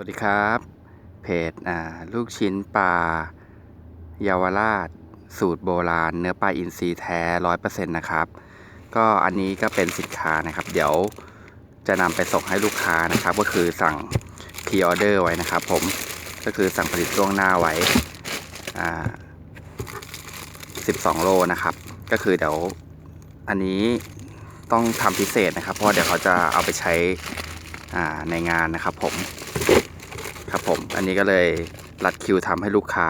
วัสดีครับ เพจลูกชิ้นปลาเยาวราช สูตรโบราณ เนื้อปลาอินทรีย์แท้ร้อยเปอร์เซ็นต์นะครับ ก็อันนี้ก็เป็นสินค้านะครับ เดี๋ยวจะนำไปส่งให้ลูกค้านะครับ ก็คือสั่งพ r ออเดอร์ไว้นะครับ ผมก็คือสั่งผลิตล่วงหน้าไว้อ่า12โลนะครับ ก็คือเดี๋ยวอันนี้ต้องทำพิเศษนะครับ เพราะเดี๋ยวเขาจะเอาไปใช้ในงานนะครับผม ครับผม อันนี้ก็เลยรัดคิวทำให้ลูกค้า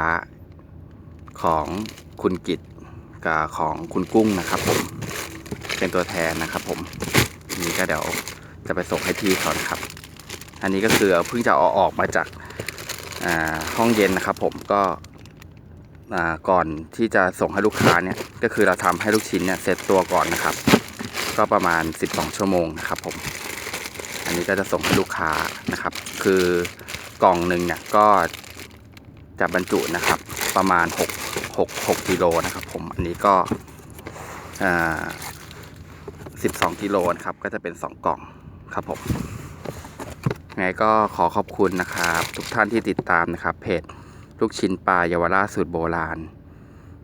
ของคุณกิตกับของคุณกุ้งนะครับผม เป็นตัวแทนนะครับผม นี้ก็เดี๋ยวจะไปส่งให้ที่เขานะครับ อันนี้ก็คือเพิ่งจะเอาออกมาจากห้องเย็นนะครับผมก็ก่อนที่จะส่งให้ลูกค้าเนี่ยก็คือเราทำให้ลูกชิ้นเนี่ยเซตตัวก่อนนะครับ ก็ประมาณ 12 ชั่วโมงนะครับผม อันนี้ก็จะส่งให้ลูกค้านะครับ คือ กล่องหนึ่งเนี่ยก็จะบรรจุนะครับประมาณ6 6 6กิโลนะครับผมอันนี้ก็12กิโลนะครับก็จะเป็น 2 กล่องครับผมไงก็ขอขอบคุณนะครับ ทุกท่านที่ติดตามนะครับเพจลูกชิ้นปลาเยาวราชสูตรโบราณ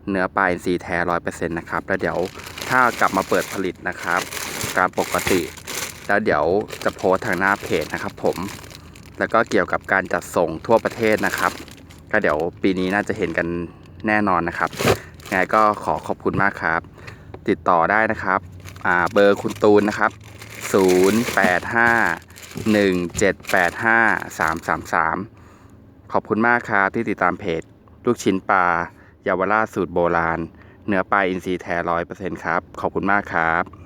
เนื้อปลาอินทรีย์แท้ร้อยเปอร์เซ็นต์นะครับ แล้วเดี๋ยวถ้ากลับมาเปิดผลิตนะครับตามปกติ แล้วเดี๋ยวจะโพสทางหน้าเพจนะครับผม แล้วก็เกี่ยวกับการจัดส่งทั่วประเทศนะครับ ก็เดี๋ยวปีนี้น่าจะเห็นกันแน่นอนนะครับยังไงก็ขอขอบคุณมากครับ ติดต่อได้นะครับเบอร์คุณตูนนะครับ 0851785333 ขอบคุณมากครับที่ติดตามเพจ ลูกชิ้นปลาเยาวราชสูตรโบราณ เนื้อปลาอินทรีย์แท้ร้อยเปอร์เซ็นต์ครับ ขอบคุณมากครับ